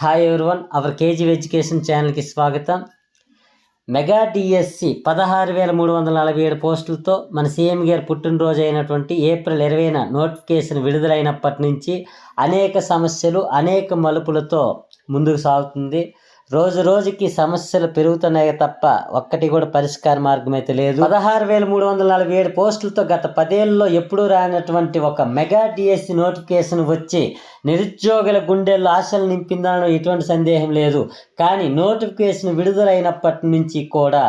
Hi everyone our KG education ఛానల్కి స్వాగతం. Mega DSC పదహారు వేల మూడు వందల నలభై ఏడు పోస్టులతో మన సీఎం గారి పుట్టినరోజు అయినటువంటి ఏప్రిల్ ఇరవైన నోటిఫికేషన్ విడుదలైనప్పటి నుంచి అనేక సమస్యలు అనేక మలుపులతో ముందుకు సాగుతుంది. రోజు రోజుకి సమస్యలు పెరుగుతున్నాయి తప్ప ఒక్కటి కూడా పరిష్కార మార్గం అయితే లేదు. పదహారు వేల మూడు వందల నలభై ఏడు పోస్టులతో గత పదేళ్ళలో ఎప్పుడూ రానటువంటి ఒక మెగా డిఎస్సి నోటిఫికేషన్ వచ్చి నిరుద్యోగుల గుండెల్లో ఆశలు నింపిందనడం ఎటువంటి సందేహం లేదు. కానీ నోటిఫికేషన్ విడుదలైనప్పటి నుంచి కూడా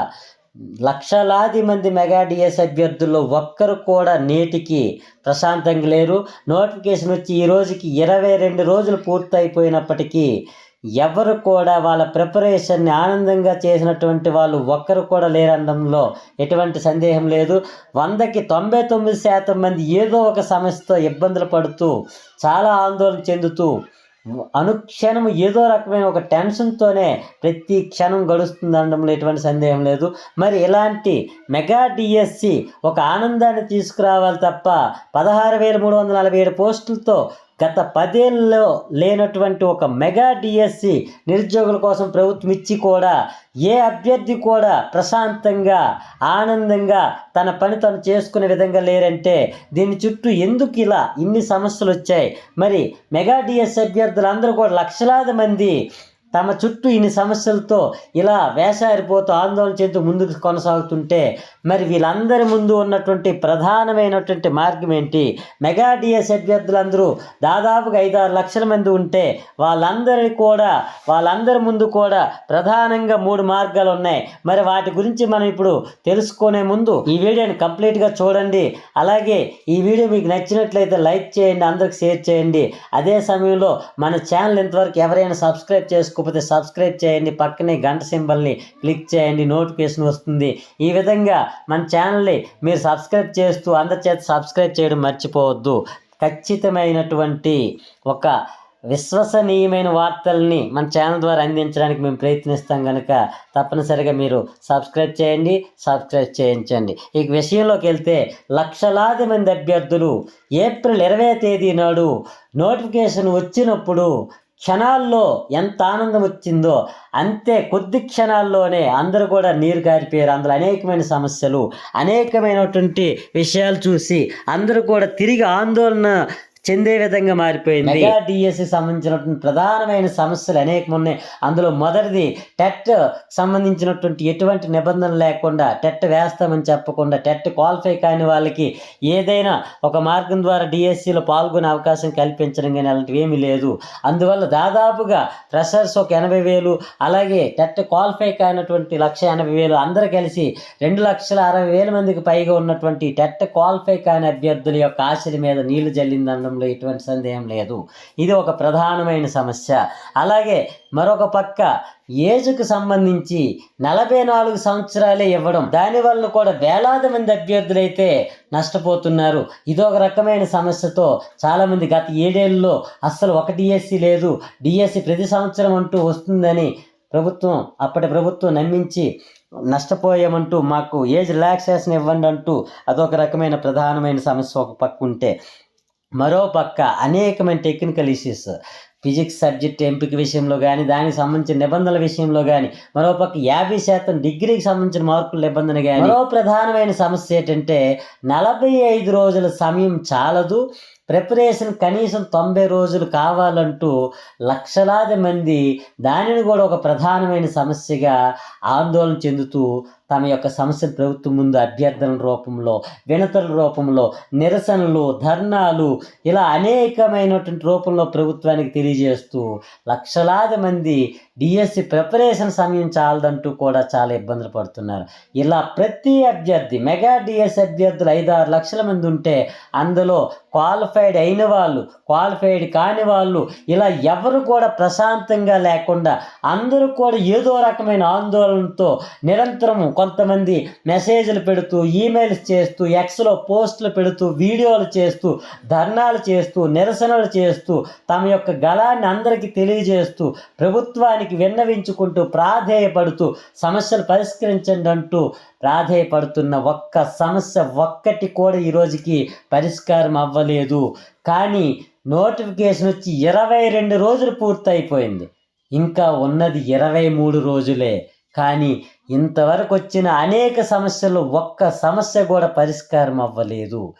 లక్షలాది మంది మెగా డిఎస్ అభ్యర్థుల్లో ఒక్కరు కూడా నేటికి ప్రశాంతంగా లేరు. నోటిఫికేషన్ వచ్చి ఈ రోజుకి ఇరవై రెండు రోజులు పూర్తయిపోయినప్పటికీ ఎవరు కూడా వాళ్ళ ప్రిపరేషన్ని ఆనందంగా చేసినటువంటి వాళ్ళు ఒక్కరు కూడా లేరనడంలో ఎటువంటి సందేహం లేదు. వందకి తొంభై తొమ్మిది శాతం మంది ఏదో ఒక సమస్యతో ఇబ్బందులు పడుతూ చాలా ఆందోళన చెందుతూ అనుక్షణం ఏదో రకమైన ఒక టెన్షన్తోనే ప్రతి క్షణం గడుస్తుంది అనడంలో ఎటువంటి సందేహం లేదు. మరి ఇలాంటి మెగా డిఎస్సి ఒక ఆనందాన్ని తీసుకురావాలి తప్ప పదహారు వేల మూడు వందల నలభై ఏడు పోస్టులతో గత పదేళ్ళలో లేనటువంటి ఒక మెగా డిఎస్సి నిరుద్యోగుల కోసం ప్రభుత్వం ఇచ్చి కూడా ఏ అభ్యర్థి కూడా ప్రశాంతంగా ఆనందంగా తన పని తను చేసుకునే విధంగా లేరంటే దీని చుట్టూ ఎందుకు ఇలా ఇన్ని సమస్యలు వచ్చాయి? మరి మెగా డిఎస్ అభ్యర్థులందరూ కూడా లక్షలాది మంది తమ చుట్టూ ఇన్ని సమస్యలతో ఇలా వేసారిపోతూ ఆందోళన చెందుతూ ముందుకు కొనసాగుతుంటే మరి వీళ్ళందరి ముందు ఉన్నటువంటి ప్రధానమైనటువంటి మార్గం ఏంటి? మెగా డిఎస్ అభ్యర్థులందరూ దాదాపుగా ఐదారు లక్షల మంది ఉంటే వాళ్ళందరినీ కూడా వాళ్ళందరి ముందు కూడా ప్రధానంగా మూడు మార్గాలు ఉన్నాయి. మరి వాటి గురించి మనం ఇప్పుడు తెలుసుకునే ముందు ఈ వీడియోని కంప్లీట్గా చూడండి. అలాగే ఈ వీడియో మీకు నచ్చినట్లయితే లైక్ చేయండి అందరికి షేర్ చేయండి. అదే సమయంలో మన ఛానల్ ఇంతవరకు ఎవరైనా సబ్స్క్రైబ్ చేసుకోకపోతే సబ్స్క్రైబ్ చేయండి. పక్కనే గంట సింబల్ని క్లిక్ చేయండి. నోటిఫికేషన్ వస్తుంది. ఈ విధంగా మన ఛానల్ని మీరు సబ్స్క్రైబ్ చేస్తూ అందరిచేత సబ్స్క్రైబ్ చేయడం మర్చిపోవద్దు. ఖచ్చితమైనటువంటి ఒక విశ్వసనీయమైన వార్తల్ని మన ఛానల్ ద్వారా అందించడానికి మేము ప్రయత్నిస్తాం కనుక తప్పనిసరిగా మీరు సబ్స్క్రైబ్ చేయండి సబ్స్క్రైబ్ చేయించండి. ఈ విషయంలోకి వెళ్తే లక్షలాది మంది అభ్యర్థులు ఏప్రిల్ ఇరవై తేదీ నాడు నోటిఫికేషన్ వచ్చినప్పుడు క్షణాల్లో ఎంత ఆనందం వచ్చిందో అంతే కొద్ది క్షణాల్లోనే అందరూ కూడా నీరు కారిపోయారు. అందులో అనేకమైన సమస్యలు అనేకమైనటువంటి విషయాలు చూసి అందరూ కూడా తిరిగి ఆందోళన చెందే విధంగా మారిపోయింది. మెగా డిఎస్సి సంబంధించినటువంటి ప్రధానమైన సమస్యలు అనేకం ఉన్నాయి. అందులో మొదటిది టెట్ సంబంధించినటువంటి ఎటువంటి నిబంధనలు లేకుండా టెట్ వేస్తామని చెప్పకుండా టెట్ క్వాలిఫై కాని వాళ్ళకి ఏదైనా ఒక మార్గం ద్వారా డిఎస్సిలో పాల్గొనే అవకాశం కల్పించడం కానీ అలాంటివి ఏమీ లేదు. అందువల్ల దాదాపుగా ఫ్రెషర్స్ ఒక ఎనభై వేలు అలాగే టెట్ క్వాలిఫై కానటువంటి లక్ష ఎనభై వేలు అందరూ కలిసి రెండు లక్షల అరవై వేల మందికి పైగా ఉన్నటువంటి టెట్ క్వాలిఫై కాని అభ్యర్థుల యొక్క ఆశల మీద నీళ్ళు విషయంలో ఎటువంటి సందేహం లేదు. ఇది ఒక ప్రధానమైన సమస్య. అలాగే మరొక పక్క ఏజుకు సంబంధించి నలభై నాలుగు సంవత్సరాలే ఇవ్వడం దానివల్ల కూడా వేలాది మంది అభ్యర్థులైతే నష్టపోతున్నారు. ఇదొక రకమైన సమస్యతో చాలామంది గత ఏడేళ్ళలో అస్సలు ఒక డిఎస్సి లేదు. డిఎస్సి ప్రతి సంవత్సరం అంటూ వస్తుందని ప్రభుత్వం అప్పటి ప్రభుత్వం నమ్మించి నష్టపోయామంటూ మాకు ఏజ్ రిలాక్సేషన్ ఇవ్వండి అంటూ అదొక రకమైన ప్రధానమైన సమస్య ఒక పక్క ఉంటే. మరోపక్క అనేకమైన టెక్నికల్ ఇష్యూస్ ఫిజిక్స్ సబ్జెక్ట్ ఎంపిక విషయంలో కానీ దానికి సంబంధించిన నిబంధనల విషయంలో కానీ మరోపక్క యాభై శాతం డిగ్రీకి సంబంధించిన మార్కుల నిబంధన కానీ మరో ప్రధానమైన సమస్య ఏంటంటే నలభై ఐదు రోజుల సమయం చాలదు. ప్రిపరేషన్ కనీసం తొంభై రోజులు కావాలంటూ లక్షలాది మంది దానిని కూడా ఒక ప్రధానమైన సమస్యగా ఆందోళన చెందుతూ తమ యొక్క సమస్యను ప్రభుత్వం ముందు అభ్యర్థన రూపంలో వినతుల రూపంలో నిరసనలు ధర్నాలు ఇలా అనేకమైనటువంటి రూపంలో ప్రభుత్వానికి తెలియజేస్తూ లక్షలాది మంది డిఎస్సి ప్రిపరేషన్ సమయం చాలదంటూ కూడా చాలా ఇబ్బందులు పడుతున్నారు. ఇలా ప్రతి అభ్యర్థి మెగా డిఎస్ అభ్యర్థులు ఐదు ఆరు లక్షల మంది ఉంటే అందులో క్వాలిఫైడ్ అయిన వాళ్ళు క్వాలిఫైడ్ కాని వాళ్ళు ఇలా ఎవరు కూడా ప్రశాంతంగా లేకుండా అందరూ కూడా ఏదో రకమైన ఆందోళనతో నిరంతరం కొంతమంది మెసేజ్లు పెడుతూ ఈమెయిల్స్ చేస్తూ ఎక్స్లో పోస్టులు పెడుతూ వీడియోలు చేస్తూ ధర్నాలు చేస్తూ నిరసనలు చేస్తూ తమ యొక్క గళాన్ని అందరికీ తెలియజేస్తూ ప్రభుత్వానికి విన్నవించుకుంటూ ప్రాధేయపడుతూ సమస్యలు పరిష్కరించండి అంటూ ప్రాధేయపడుతున్న ఒక్క సమస్య ఒక్కటి కూడా ఈ రోజుకి పరిష్కారం అవ్వలేదు. కానీ నోటిఫికేషన్ వచ్చి ఇరవై రెండు రోజులు పూర్తయిపోయింది. ఇంకా ఉన్నది ఇరవై మూడు రోజులే. కానీ ఇంతవరకు వచ్చిన అనేక సమస్యలు ఒక్క సమస్య కూడా పరిష్కారం అవ్వలేదు.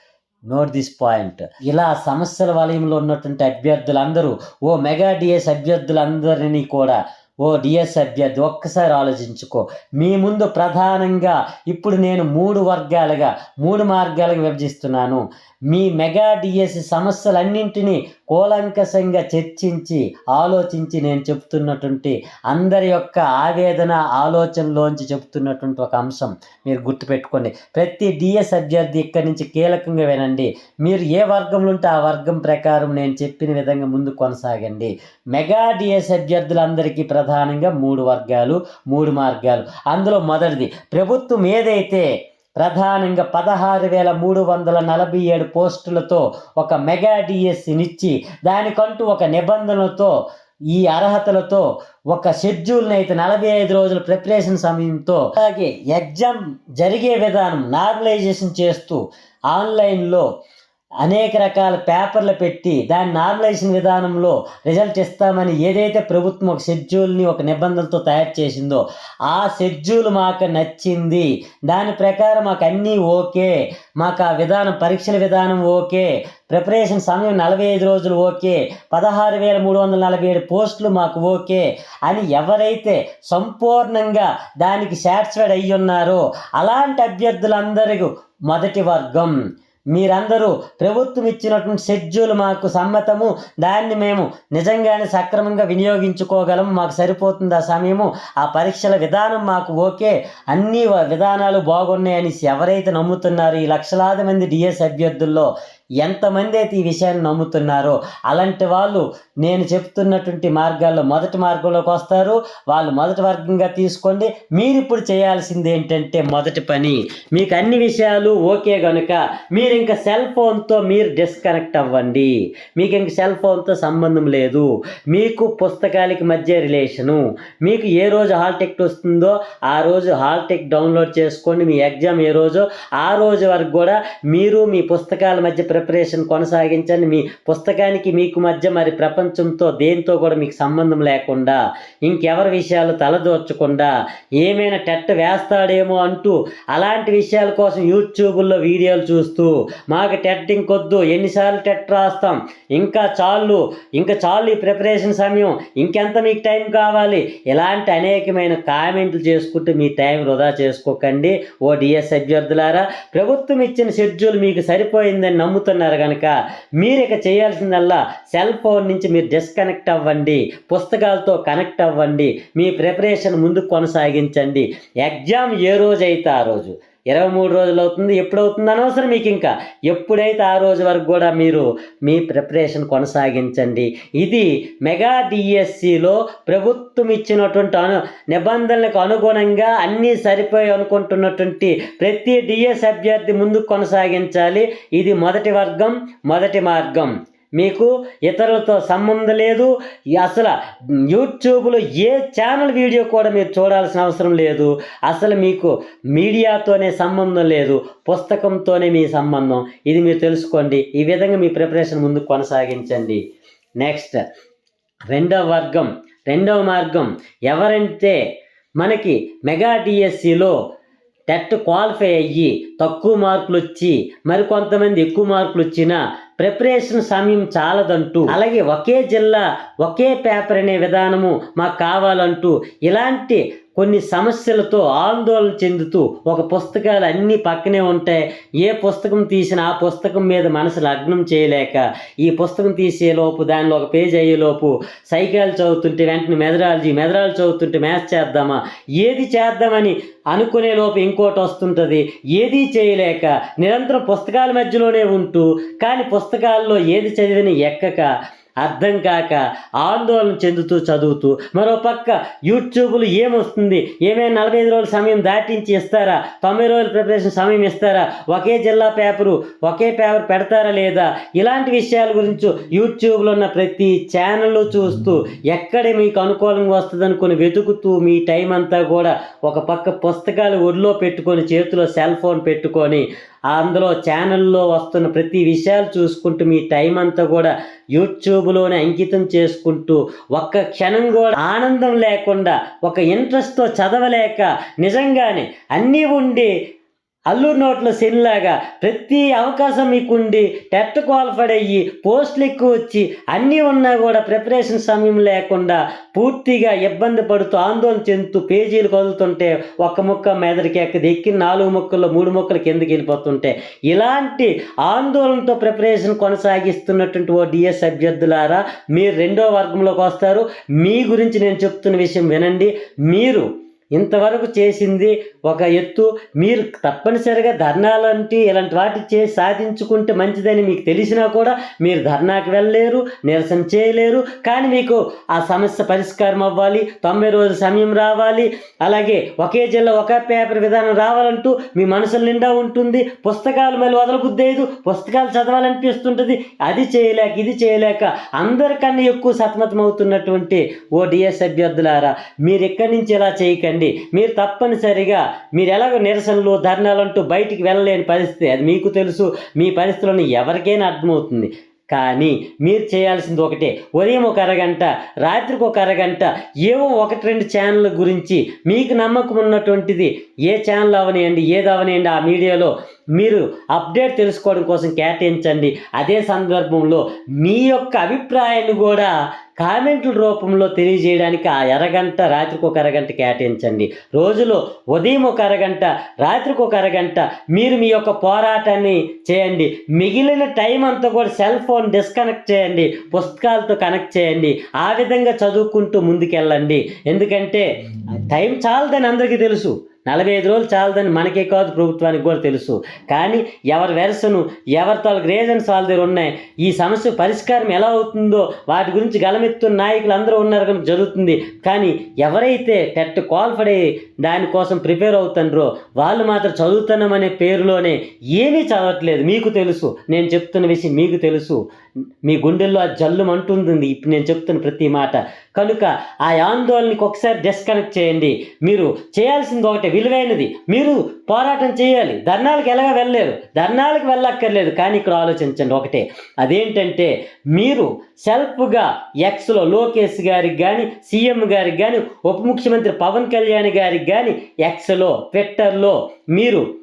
నోట్ దిస్ పాయింట్ ఇలా సమస్యల వలయంలో ఉన్నటువంటి అభ్యర్థులందరూ ఓ మెగా డిఎస్ అభ్యర్థులందరినీ కూడా ఓ డిఎస్ అభ్యర్థి ఒక్కసారి ఆలోచించుకో. మీ ముందు ప్రధానంగా ఇప్పుడు నేను మూడు వర్గాలుగా మూడు మార్గాలుగా విభజిస్తున్నాను. మీ మెగా డిఎస్ సమస్యలన్నింటినీ కూలంకషంగా చర్చించి ఆలోచించి నేను చెప్తున్నటువంటి అందరి యొక్క ఆవేదన ఆలోచనలోంచి చెప్తున్నటువంటి ఒక అంశం మీరు గుర్తుపెట్టుకోండి. ప్రతి డిఎస్ అభ్యర్థి ఇక్కడి నుంచి కీలకంగా వినండి. మీరు ఏ వర్గంలో ఉంటే ఆ వర్గం ప్రకారం నేను చెప్పిన విధంగా ముందు కొనసాగండి. మెగా డిఎస్ అభ్యర్థులందరికీ ప్రధానంగా మూడు వర్గాలు మూడు మార్గాలు. అందులో మొదటిది ప్రభుత్వం ఏదైతే ప్రధానంగా పదహారు వేల మూడు వందల నలభై ఏడు పోస్టులతో ఒక మెగా డిఎస్సినిచ్చి దానికంటూ ఒక నిబంధనలతో ఈ అర్హతలతో ఒక షెడ్యూల్ని అయితే నలభై ఐదు రోజుల ప్రిపరేషన్ సమయంతో అలాగే ఎగ్జామ్ జరిగే విధానం నార్మలైజేషన్ చేస్తూ ఆన్లైన్లో అనేక రకాల పేపర్లు పెట్టి దాని నార్మలైజేషన్ విధానంలో రిజల్ట్ ఇస్తామని ఏదైతే ప్రభుత్వం ఒక షెడ్యూల్ని ఒక నిబంధనలతో తయారు చేసిందో ఆ షెడ్యూల్ మాకు నచ్చింది. దాని ప్రకారం మాకు అన్నీ ఓకే. మాకు ఆ విధానం పరీక్షల విధానం ఓకే. ప్రిపరేషన్ సమయం నలభై ఐదు రోజులు ఓకే. పదహారు వేల మూడు వందల నలభై ఏడు పోస్టులు మాకు ఓకే అని ఎవరైతే సంపూర్ణంగా దానికి సాటిస్ఫైడ్ అయ్యి ఉన్నారో అలాంటి అభ్యర్థులందరికీ మొదటి వర్గం. మీరందరూ ప్రభుత్వం ఇచ్చినటువంటి షెడ్యూల్ మాకు సమ్మతము. దాన్ని మేము నిజంగానే సక్రమంగా వినియోగించుకోగలము మాకు సరిపోతుంది ఆ సమయము? ఆ పరీక్షల విధానం మాకు ఓకే. అన్ని విధానాలు బాగున్నాయని ఎవరైతే నమ్ముతున్నారు ఈ లక్షలాది మంది డిఎస్ అభ్యర్థుల్లో ఎంతమంది అయితే ఈ విషయాన్ని నమ్ముతున్నారో అలాంటి వాళ్ళు నేను చెప్తున్నటువంటి మార్గాల్లో మొదటి మార్గంలోకి వస్తారు. వాళ్ళు మొదటి వర్గంగా తీసుకోండి. మీరు ఇప్పుడు చేయాల్సింది ఏంటంటే మొదటి పని. మీకు అన్ని విషయాలు ఓకే కనుక మీరు ఇంకా సెల్ ఫోన్తో మీరు డిస్కనెక్ట్ అవ్వండి. మీకు ఇంక సెల్ ఫోన్తో సంబంధం లేదు. మీకు పుస్తకాలకి మధ్య రిలేషను. మీకు ఏ రోజు హాల్ టికెట్ వస్తుందో ఆ రోజు హాల్ టికెట్ డౌన్లోడ్ చేసుకోండి. మీ ఎగ్జామ్ ఏ రోజు ఆ రోజు వరకు కూడా మీరు మీ పుస్తకాల మధ్య ప్రిపరేషన్ కొనసాగించండి. మీ పుస్తకానికి మీకు మధ్య మరి ప్రపంచంతో దేంతో కూడా మీకు సంబంధం లేకుండా ఇంకెవరి విషయాలు తలదోర్చకుండా ఏమైనా టెట్ వేస్తాడేమో అంటూ అలాంటి విషయాల కోసం యూట్యూబ్లో వీడియోలు చూస్తూ మాకు టెట్ ఇంకొద్దు ఎన్నిసార్లు టెట్ రాస్తాం ఇంకా చాలు ఇంకా చాలు ఈ ప్రిపరేషన్ సమయం ఇంకెంత మీకు టైం కావాలి? ఇలాంటి అనేకమైన కామెంట్లు చేసుకుంటూ మీ టైం వృధా చేసుకోకండి. ఓ డిఎస్ అభ్యర్థులారా ప్రభుత్వం ఇచ్చిన షెడ్యూల్ మీకు సరిపోయిందని నమ్ముతున్నారు కనుక మీరు ఇక చేయాల్సిందల్లా సెల్ ఫోన్ నుంచి మీరు డిస్కనెక్ట్ అవ్వండి పుస్తకాలతో కనెక్ట్ అవ్వండి మీ ప్రిపరేషన్ ముందుకు కొనసాగించండి. ఎగ్జామ్ ఏ రోజు అయితే ఆ రోజు? ఇరవై మూడు రోజులు అవుతుంది. ఎప్పుడు అవుతుంది అనవసరం మీకు ఇంకా. ఎప్పుడైతే ఆ రోజు వరకు కూడా మీరు మీ ప్రిపరేషన్ కొనసాగించండి. ఇది మెగా డిఎస్సిలో ప్రభుత్వం ఇచ్చినటువంటి అను నిబంధనలకు అనుగుణంగా అన్నీ సరిపోయి అనుకుంటున్నటువంటి ప్రతి డిఎస్ అభ్యర్థి ముందుకు కొనసాగించాలి. ఇది మొదటి వర్గం మొదటి మార్గం. మీకు ఇతరులతో సంబంధం లేదు. అసలు యూట్యూబ్లో ఏ ఛానల్ వీడియో కూడా మీరు చూడాల్సిన అవసరం లేదు. అసలు మీకు మీడియాతోనే సంబంధం లేదు. పుస్తకంతోనే మీ సంబంధం. ఇది మీరు తెలుసుకోండి. ఈ విధంగా మీ ప్రిపరేషన్ ముందు కొనసాగించండి. నెక్స్ట్ రెండవ వర్గం రెండవ మార్గం. ఎవరంటే మనకి మెగా డిఎస్సిలో టెట్ క్వాలిఫై అయ్యి తక్కువ మార్కులు వచ్చి మరి కొంతమంది ఎక్కువ మార్కులు వచ్చినా ప్రిపరేషన్ సమయం చాలదంటూ అలాగే ఒకే జిల్లా ఒకే పేపర్ అనే విధానము మాకు కావాలంటూ ఇలాంటి కొన్ని సమస్యలతో ఆందోళన చెందుతూ ఒక పుస్తకాలు అన్నీ పక్కనే ఉంటాయి ఏ పుస్తకం తీసినా ఆ పుస్తకం మీద మనసు లగ్నం చేయలేక ఈ పుస్తకం తీసేలోపు దానిలో ఒక పేజ్ అయ్యేలోపు సైకాలు చదువుతుంటే వెంటనే మెదరాలజీ మెదరాలు చదువుతుంటే మ్యాథ్స్ చేద్దామా? ఏది చేద్దామని అనుకునే లోపు ఇంకోటి వస్తుంటుంది. ఏదీ చేయలేక నిరంతరం పుస్తకాల మధ్యలోనే ఉంటూ కానీ పుస్తకాల్లో ఏది చదివిన ఎక్కక అర్థం కాక ఆందోళన చెందుతూ చదువుతూ మరో పక్క యూట్యూబ్లో ఏమొస్తుంది? ఏమైనా నలభై ఐదు రోజుల సమయం దాటించి ఇస్తారా? తొంభై రోజుల ప్రిపరేషన్ సమయం ఇస్తారా? ఒకే జిల్లా పేపరు ఒకే పేపర్ పెడతారా లేదా? ఇలాంటి విషయాల గురించి యూట్యూబ్లో ఉన్న ప్రతి ఛానల్ చూస్తూ ఎక్కడ మీకు అనుకూలంగా వస్తుంది అనుకుని వెతుకుతూ మీ టైం అంతా కూడా ఒక పక్క పుస్తకాలు ఒడిలో పెట్టుకొని చేతిలో సెల్ ఫోన్ పెట్టుకొని అందులో ఛానల్లో వస్తున్న ప్రతి విషయాలు చూసుకుంటూ మీ టైం అంతా కూడా యూట్యూబ్లోనే అంకితం చేసుకుంటూ ఒక్క క్షణం కూడా ఆనందం లేకుండా ఒక ఇంట్రెస్ట్తో చదవలేక నిజంగానే అన్నీ ఉండి అల్లూరు నోట్ల సెల్లాగా ప్రతి అవకాశం మీకుండి టెట్ క్వాలిఫైడ్ అయ్యి పోస్టులు ఎక్కువ వచ్చి అన్నీ ఉన్నా కూడా ప్రిపరేషన్ సమయం లేకుండా పూర్తిగా ఇబ్బంది పడుతూ ఆందోళన చెందుతూ పేజీలు కదులుతుంటే ఒక్క ముక్క మెదడికి ఎక్కది ఎక్కి నాలుగు ముక్కల్లో మూడు ముక్కలు కిందకి వెళ్ళిపోతుంటే. ఇలాంటి ఆందోళనతో ప్రిపరేషన్ కొనసాగిస్తున్నటువంటి ఓ డిఎస్ అభ్యర్థులారా మీరు రెండో వర్గంలోకి వస్తారు. మీ గురించి నేను చెప్తున్న విషయం వినండి. మీరు ఇంతవరకు చేసింది ఒక ఎత్తు. మీరు తప్పనిసరిగా ధర్నాలంటే ఇలాంటి వాటి చేసి సాధించుకుంటే మంచిదని మీకు తెలిసినా కూడా మీరు ధర్నాకి వెళ్ళలేరు నిరసన చేయలేరు. కానీ మీకు ఆ సమస్య పరిష్కారం అవ్వాలి తొంభై రోజుల సమయం రావాలి. అలాగే ఒకే జిల్లా ఒకే పేపర్ విధానం రావాలంటూ మీ మనసుల నిండా ఉంటుంది. పుస్తకాలు మళ్ళీ వదలబుద్దేదు పుస్తకాలు చదవాలనిపిస్తుంటుంది. అది చేయలేక ఇది చేయలేక అందరికన్నా ఎక్కువ సతమతం అవుతున్నటువంటి ఓ డిఎస్ అభ్యర్థులారా మీరు ఎక్కడి నుంచి ఇలా చేయకండి. మీరు తప్పనిసరిగా మీరు ఎలాగో నిరసనలు ధర్నాలు అంటూ బయటికి వెళ్ళలేని పరిస్థితి. అది మీకు తెలుసు. మీ పరిస్థితులను ఎవరికైనా అర్థమవుతుంది. కానీ మీరు చేయాల్సింది ఒకటే. ఉదయం ఒక అరగంట రాత్రికి ఒక అరగంట ఏవో ఒకటి రెండు ఛానళ్ళ గురించి మీకు నమ్మకం ఉన్నటువంటిది ఏ ఛానల్ అవనియండి ఏది అవనియండి ఆ మీడియాలో మీరు అప్డేట్ తెలుసుకోవడం కోసం కేటాయించండి. అదే సందర్భంలో మీ యొక్క అభిప్రాయాన్ని కూడా కామెంట్ల రూపంలో తెలియజేయడానికి ఆ అరగంట రాత్రికి ఒక అరగంట కేటాయించండి. రోజులో ఉదయం ఒక అరగంట రాత్రికి ఒక అరగంట మీరు మీ యొక్క పోరాటాన్ని చేయండి. మిగిలిన టైం అంతా కూడా సెల్ ఫోన్ డిస్కనెక్ట్ చేయండి. పుస్తకాలతో కనెక్ట్ చేయండి. ఆ విధంగా చదువుకుంటూ ముందుకెళ్ళండి. ఎందుకంటే టైం చాలదని అందరికీ తెలుసు. నలభై ఐదు రోజులు చాలదని మనకే కాదు ప్రభుత్వానికి కూడా తెలుసు. కానీ ఎవరి వెరసను ఎవరి తాలూకు రీజన్స్ వాళ్ళ దగ్గర ఉన్నాయి. ఈ సమస్య పరిష్కారం ఎలా అవుతుందో వాటి గురించి గలమెత్తున్న నాయకులు అందరూ ఉన్నారు కనుక జరుగుతుంది. కానీ ఎవరైతే టెట్ క్వాలిఫైడ్ అయ్యి దానికోసం ప్రిపేర్ అవుతుండ్రో వాళ్ళు మాత్రం చదువుతున్నామనే పేరులోనే ఏమీ చదవట్లేదు. మీకు తెలుసు. నేను చెప్తున్న విషయం మీకు తెలుసు. మీ గుండెల్లో ఆ జల్లు అంటుంది ఇప్పుడు నేను చెప్తున్న ప్రతి మాట. కనుక ఆ ఆందోళనకి ఒకసారి డిస్కనెక్ట్ చేయండి. మీరు చేయాల్సింది ఒకటే విలువైనది. మీరు పోరాటం చేయాలి. ధర్నాలకు ఎలాగ వెళ్ళలేరు. ధర్నాలకు వెళ్ళక్కర్లేదు. కానీ ఇక్కడ ఆలోచించండి ఒకటే. అదేంటంటే మీరు సెల్ఫ్గా ఎక్స్లో లోకేష్ గారికి కానీ సీఎం గారికి కానీ ఉప ముఖ్యమంత్రి పవన్ కళ్యాణ్ గారికి కానీ ఎక్స్లో ట్విట్టర్లో మీరు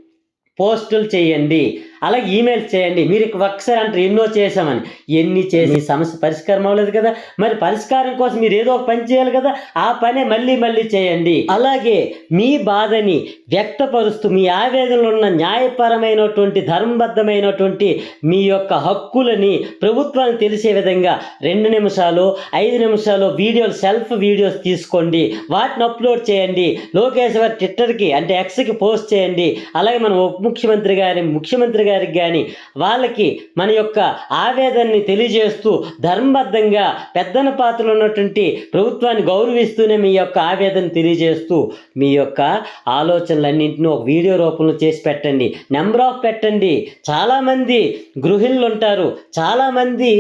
పోస్టులు చేయండి. అలాగే ఈమెయిల్స్ చేయండి. మీరు ఒకసారి అంటారు ఎన్నో చేశామని. ఎన్ని చేసి మీ సమస్య పరిష్కారం అవ్వలేదు కదా. మరి పరిష్కారం కోసం మీరు ఏదో ఒక పని చేయాలి కదా. ఆ పనే మళ్ళీ మళ్ళీ చేయండి. అలాగే మీ బాధని వ్యక్తపరుస్తూ మీ ఆవేదనలో ఉన్న న్యాయపరమైనటువంటి ధర్మబద్ధమైనటువంటి మీ యొక్క హక్కులని ప్రభుత్వానికి తెలిసే విధంగా రెండు నిమిషాలు ఐదు నిమిషాలు వీడియోలు సెల్ఫ్ వీడియోస్ తీసుకోండి. వాటిని అప్లోడ్ చేయండి. లోకేష్ గారి ట్విట్టర్కి అంటే ఎక్స్కి పోస్ట్ చేయండి. అలాగే మన ఉప ముఖ్యమంత్రి గారి ముఖ్యమంత్రి గారికి కానీ వాళ్ళకి మన యొక్క ఆవేదనని తెలియజేస్తూ ధర్మబద్ధంగా పెద్దన పాత్రలో ఉన్నటువంటి ప్రభుత్వాన్ని గౌరవిస్తూనే మీ యొక్క ఆవేదన తెలియజేస్తూ మీ యొక్క ఆలోచనలన్నింటినీ ఒక వీడియో రూపంలో చేసి పెట్టండి. నెంబర్ ఆఫ్ పెట్టండి. చాలామంది గృహిణులు ఉంటారు చాలామంది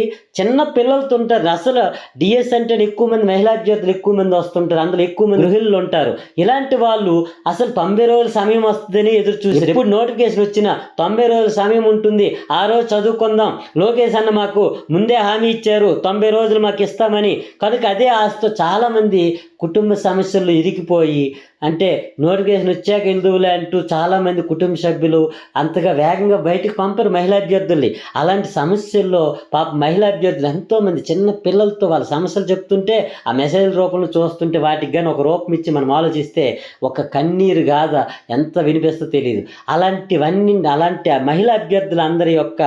చిన్న పిల్లలతో ఉంటారు అసలు డిఎస్ అంటే ఎక్కువ మంది మహిళా అభ్యర్థులు ఎక్కువ మంది వస్తుంటారు. అందులో ఎక్కువ మంది గృహిణులు ఉంటారు ఇలాంటి వాళ్ళు అసలు తొంభై రోజుల సమయం వస్తుందని ఎదురు చూసి ఇప్పుడు నోటిఫికేషన్ వచ్చిన తొంభై రోజుల సమయం ఉంటుంది. ఆ రోజు చదువుకుందాం. లోకేష్ అన్న మాకు ముందే హామీ ఇచ్చారు. తొంభై రోజులు మాకు ఇస్తామని. కనుక అదే ఆశతో చాలామంది కుటుంబ సమస్యల్లో ఇరికిపోయి అంటే నోటిఫికేషన్ వచ్చాక ఎందువులే అంటూ చాలామంది కుటుంబ సభ్యులు అంతగా వేగంగా బయటకు పంపరు మహిళా అభ్యర్థుల్ని. అలాంటి సమస్యల్లో పాప మహిళా అభ్యర్థులు ఎంతోమంది చిన్న పిల్లలతో వాళ్ళ సమస్యలు చెప్తుంటే ఆ మెసేజ్ రూపంలో చూస్తుంటే వాటికి కానీ ఒక రూపం ఇచ్చి మనం ఆలోచిస్తే ఒక కన్నీరు గాథ ఎంత వినిపిస్తో తెలియదు అలాంటివన్నీ అలాంటి ఆ మహిళా అభ్యర్థులందరి యొక్క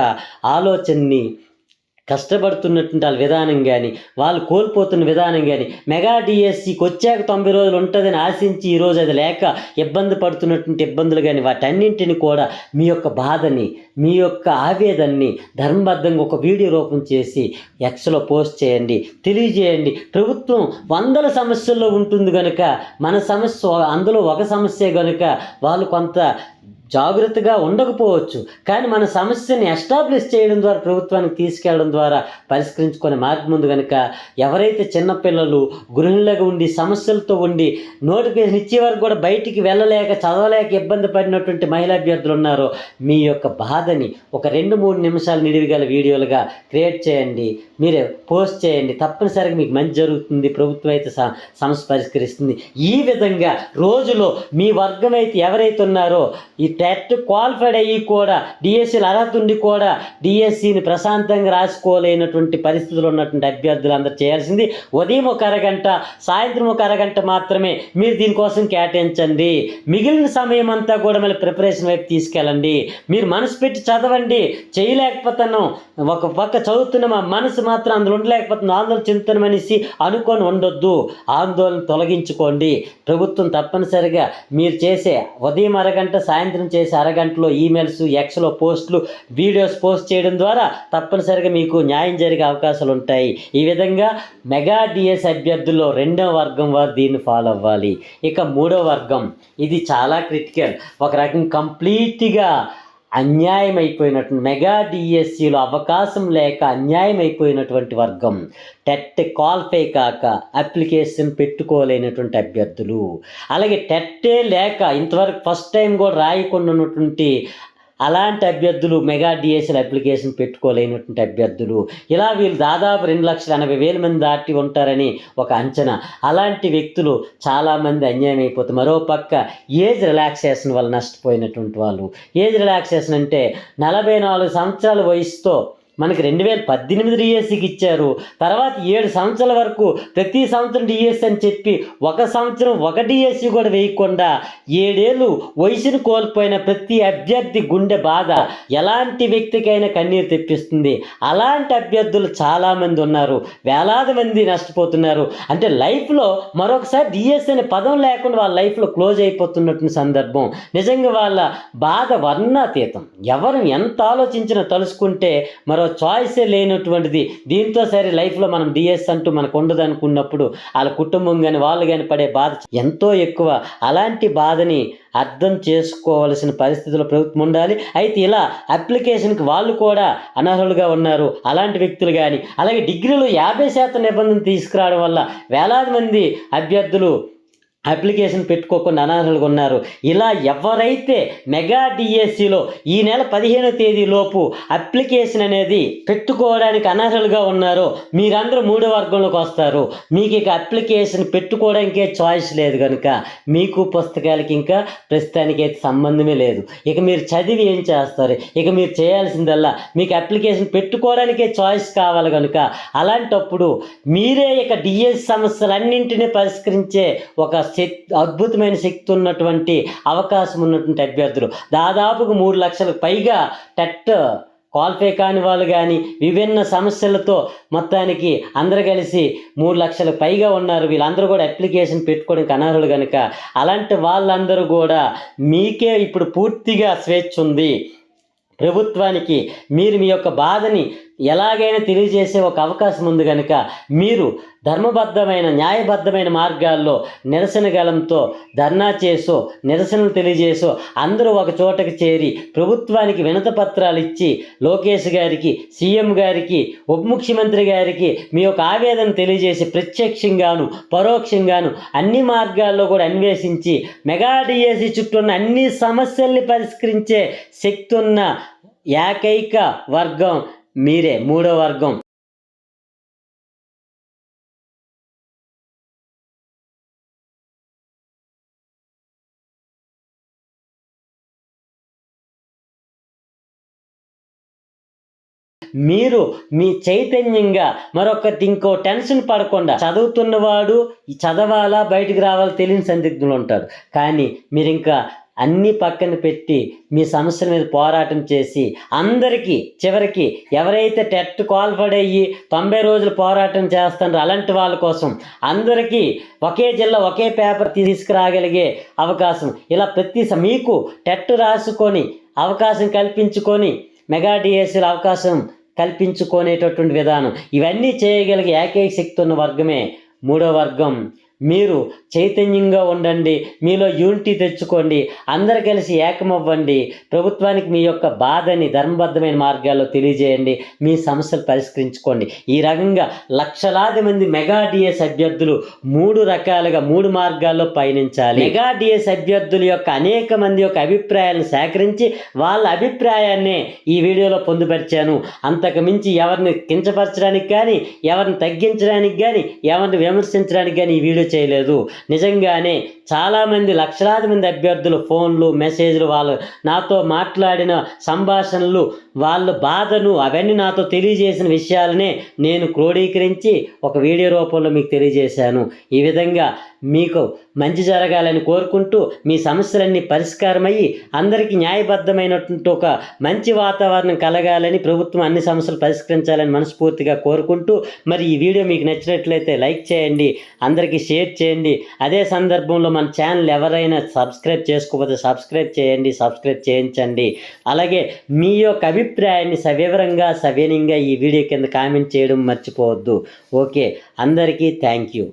ఆలోచనని కష్టపడుతున్నటువంటి వాళ్ళ విధానం కానీ వాళ్ళు కోల్పోతున్న విధానం కానీ మెగా డిఎస్సికి వచ్చాక తొంభై రోజులు ఉంటుందని ఆశించి ఈరోజు అది లేక ఇబ్బంది పడుతున్నటువంటి ఇబ్బందులు కానీ వాటన్నింటిని కూడా మీ యొక్క బాధని మీ యొక్క ఆవేదనని ధర్మబద్ధంగా ఒక వీడియో రూపం చేసి ఎక్స్లో పోస్ట్ చేయండి. తెలియజేయండి. ప్రభుత్వం వందల సమస్యల్లో ఉంటుంది కనుక మన సమస్య అందులో ఒక సమస్య కనుక వాళ్ళు కొంత జాగ్రత్తగా ఉండకపోవచ్చు. కానీ మన సమస్యని ఎస్టాబ్లిష్ చేయడం ద్వారా ప్రభుత్వానికి తీసుకెళ్ళడం ద్వారా పరిష్కరించుకునే మార్గం ఉంది కనుక ఎవరైతే చిన్నపిల్లలు గృహిణులుగా ఉండి సమస్యలతో ఉండి నోటిఫికేషన్ ఇచ్చే వరకు కూడా బయటికి వెళ్ళలేక చదవలేక ఇబ్బంది పడినటువంటి మహిళా అభ్యర్థులు ఉన్నారో మీ యొక్క బాధని ఒక రెండు మూడు నిమిషాలు నిడివిగల వీడియోలుగా క్రియేట్ చేయండి. మీరు పోస్ట్ చేయండి. తప్పనిసరిగా మీకు మంచి జరుగుతుంది. ప్రభుత్వం అయితే సమస్య పరిష్కరిస్తుంది. ఈ విధంగా రోజులో మీ వర్గం అయితే ఎవరైతే ఉన్నారో ఈ టెట్ క్వాలిఫైడ్ అయ్యి కూడా డిఎస్సీలు అర్హత ఉండి కూడా డిఎస్సిని ప్రశాంతంగా రాసుకోలేనటువంటి పరిస్థితులు ఉన్నటువంటి అభ్యర్థులు అందరూ చేయాల్సింది ఉదయం ఒక అరగంట సాయంత్రం ఒక అరగంట మాత్రమే మీరు దీనికోసం కేటాయించండి. మిగిలిన సమయం అంతా కూడా మళ్ళీ ప్రిపరేషన్ వైపు తీసుకెళ్ళండి. మీరు మనసు పెట్టి చదవండి. చేయలేకపోతాను ఒక పక్క చదువుతున్న మా మనసు మాత్రం అందులో ఉండలేకపోతుంది ఆందోళన చెందుతాను అనేసి అనుకొని ఉండొద్దు. ఆందోళన తొలగించుకోండి. ప్రభుత్వం తప్పనిసరిగా మీరు చేసే ఉదయం అరగంట సాయంత్రం చేసే అరగంటలో ఈమెయిల్స్ ఎక్స్లో పోస్టులు వీడియోస్ పోస్ట్ చేయడం ద్వారా తప్పనిసరిగా మీకు న్యాయం జరిగే అవకాశాలు ఉంటాయి. ఈ విధంగా మెగా డిఎస్ అభ్యర్థుల్లో రెండవ వర్గం వారు దీన్ని ఫాలో అవ్వాలి. ఇక మూడో వర్గం. ఇది చాలా క్రిటికల్ ఒక రకం కంప్లీట్గా అన్యాయం అయిపోయినట్టు మెగా డిఎస్సిలో అవకాశం లేక అన్యాయం అయిపోయినటువంటి వర్గం. టెట్ క్వాలిఫై కాక అప్లికేషన్ పెట్టుకోలేనటువంటి అభ్యర్థులు. అలాగే టెట్టే లేక ఇంతవరకు ఫస్ట్ టైం కూడా రాయకుండా ఉన్నటువంటి అలాంటి అభ్యర్థులు మెగా డిఎస్ఎల్ అప్లికేషన్ పెట్టుకోలేనటువంటి అభ్యర్థులు. ఇలా వీళ్ళు దాదాపు రెండు లక్షల ఎనభై వేల మంది దాటి ఉంటారని ఒక అంచనా. అలాంటి వ్యక్తులు చాలామంది అన్యాయం అయిపోతారు మరో పక్క ఏజ్ రిలాక్సేషన్ వల్ల నష్టపోయినటువంటి వాళ్ళు. ఏజ్ రిలాక్సేషన్ అంటే నలభై నాలుగు సంవత్సరాల వయసుతో మనకి రెండు వేల పద్దెనిమిది డిఎస్సికి ఇచ్చారు. తర్వాత ఏడు సంవత్సరాల వరకు ప్రతి సంవత్సరం డిఎస్సి అని చెప్పి ఒక సంవత్సరం ఒక డిఎస్సి కూడా వేయకుండా ఏడేళ్ళు వయసును కోల్పోయిన ప్రతి అభ్యర్థి గుండె బాధ ఎలాంటి వ్యక్తికైనా కన్నీరు తెప్పిస్తుంది. అలాంటి అభ్యర్థులు చాలామంది ఉన్నారు. వేలాది మంది నష్టపోతున్నారు. అంటే లైఫ్లో మరొకసారి డిఎస్ అనే పదం లేకుండా వాళ్ళ లైఫ్లో క్లోజ్ అయిపోతున్నటువంటి సందర్భం. నిజంగా వాళ్ళ బాధ వర్ణాతీతం. ఎవరు ఎంత ఆలోచించినా తలుసుకుంటే మరో చాయిసే లేనటువంటిది. దీంతో సరే లైఫ్లో మనం డిఎస్ అంటూ మనకు ఉండదు అనుకున్నప్పుడు వాళ్ళ కుటుంబం కానీ వాళ్ళు కానీ పడే బాధ ఎంతో ఎక్కువ. అలాంటి బాధని అర్థం చేసుకోవాల్సిన పరిస్థితుల్లో ప్రభుత్వం ఉండాలి. అయితే ఇలా అప్లికేషన్కి వాళ్ళు కూడా అనర్హులుగా ఉన్నారు. అలాంటి వ్యక్తులు కానీ అలాగే డిగ్రీలో యాభై శాతం నిబంధన తీసుకురావడం వల్ల వేలాది మంది అభ్యర్థులు అప్లికేషన్ పెట్టుకోకుండా అనర్హులుగా ఉన్నారు ఇలా ఎవరైతే మెగా డిఎస్సిలో ఈ నెల పదిహేనో తేదీ లోపు అప్లికేషన్ అనేది పెట్టుకోవడానికి అనర్హులుగా ఉన్నారో మీరందరూ మూడో వర్గంలోకి వస్తారు. మీకు ఇక అప్లికేషన్ పెట్టుకోవడానికే చాయిస్ లేదు కనుక మీకు పుస్తకాలకి ఇంకా ప్రస్తుతానికి అయితే సంబంధమే లేదు. ఇక మీరు చదివి ఏం చేస్తారు? ఇక మీరు చేయాల్సిందల్లా మీకు అప్లికేషన్ పెట్టుకోవడానికే చాయిస్ కావాలి కనుక అలాంటప్పుడు మీరే ఇక డిఎస్ సమస్యలన్నింటినీ పరిష్కరించే ఒక శక్తి అద్భుతమైన శక్తి ఉన్నటువంటి అవకాశం ఉన్నటువంటి అభ్యర్థులు. దాదాపుగా మూడు లక్షలకు పైగా టెట్ క్వాలిఫై కాని వాళ్ళు కానీ విభిన్న సమస్యలతో మొత్తానికి అందరు కలిసి మూడు లక్షలకు పైగా ఉన్నారు. వీళ్ళందరూ కూడా అప్లికేషన్ పెట్టుకోవడానికి అనర్హులు కనుక అలాంటి వాళ్ళందరూ కూడా మీకే ఇప్పుడు పూర్తిగా స్వేచ్ఛ ఉంది. ప్రభుత్వానికి మీరు మీ యొక్క బాధని ఎలాగైనా తెలియజేసే ఒక అవకాశం ఉంది కనుక మీరు ధర్మబద్ధమైన న్యాయబద్ధమైన మార్గాల్లో నిరసన గలంతో ధర్నా చేసో నిరసనలు తెలియజేసో అందరూ ఒక చోటకు చేరి ప్రభుత్వానికి వినత పత్రాలు ఇచ్చి లోకేష్ గారికి సీఎం గారికి ఉప ముఖ్యమంత్రి గారికి మీ యొక్క ఆవేదన తెలియజేసి ప్రత్యక్షంగాను పరోక్షంగాను అన్ని మార్గాల్లో కూడా అన్వేషించి మెగా డిఎస్సి చుట్టూ ఉన్న అన్ని సమస్యల్ని పరిష్కరించే శక్తి ఉన్న ఏకైక వర్గం మీరే మూడో వర్గం. మీరు మీ చైతన్యంగా మరొకటి ఇంకో టెన్షన్ పడకుండా చదువుతున్నవాడు చదవాలా బయటికి రావాలా తెలియని సందిగ్ధులు ఉంటారు. కానీ మీరు ఇంకా అన్ని పక్కన పెట్టి మీ సమస్యల మీద పోరాటం చేసి అందరికీ చివరికి ఎవరైతే టెట్ క్వాలిఫైడ్ అయ్యి తొంభై రోజులు పోరాటం చేస్తారో అలాంటి వాళ్ళ కోసం అందరికీ ఒకే జిల్లా ఒకే పేపర్ తీసుకురాగలిగే అవకాశం. ఇలా ప్రతి మీకు టెట్ రాసుకొని అవకాశం కల్పించుకొని మెగా డిఎస్సీల అవకాశం కల్పించుకునేటటువంటి విధానం. ఇవన్నీ చేయగలిగే ఏకైక శక్తి ఉన్న వర్గమే మూడో వర్గం. మీరు చైతన్యంగా ఉండండి. మీలో యూనిటీ తెచ్చుకోండి. అందరు కలిసి ఏకమవ్వండి. ప్రభుత్వానికి మీ యొక్క బాధని ధర్మబద్ధమైన మార్గాల్లో తెలియజేయండి. మీ సమస్యలు పరిష్కరించుకోండి. ఈ రకంగా లక్షలాది మంది మెగా డిఎస్ అభ్యర్థులు మూడు రకాలుగా మూడు మార్గాల్లో పయనించాలి. మెగా డిఎస్ అభ్యర్థుల యొక్క అనేక మంది యొక్క అభిప్రాయాలను సేకరించి వాళ్ళ అభిప్రాయాన్నే ఈ వీడియోలో పొందుపరిచాను. అంతకు మించి ఎవరిని కించపరచడానికి కానీ ఎవరిని తగ్గించడానికి కానీ ఎవరిని విమర్శించడానికి కానీ ఈ వీడియో చేయలేదు. నిజంగానే చాలామంది లక్షలాది మంది అభ్యర్థులు ఫోన్లు మెసేజ్లు వాళ్ళు నాతో మాట్లాడిన సంభాషణలు వాళ్ళ బాధను అవన్నీ నాతో తెలియజేసిన విషయాలనే నేను క్రోడీకరించి ఒక వీడియో రూపంలో మీకు తెలియజేశాను. ఈ విధంగా మీకు మంచి జరగాలని కోరుకుంటూ మీ సమస్యలన్నీ పరిష్కారమయ్యి అందరికీ న్యాయబద్ధమైనటువంటి ఒక మంచి వాతావరణం కలగాలని ప్రభుత్వం అన్ని సమస్యలు పరిష్కరించాలని మనస్ఫూర్తిగా కోరుకుంటూ మరి ఈ వీడియో మీకు నచ్చినట్లయితే లైక్ చేయండి అందరికీ షేర్ చేయండి. అదే సందర్భంలో మన ఛానల్ ఎవరైనా సబ్స్క్రైబ్ చేసుకోకపోతే సబ్స్క్రైబ్ చేయండి సబ్స్క్రైబ్ చేయించండి. అలాగే మీ యొక్క అభిప్రాయాన్ని సవివరంగా సవినయంగా ఈ వీడియో కింద కామెంట్ చేయడం మర్చిపోవద్దు. ఓకే అందరికీ థ్యాంక్ యూ.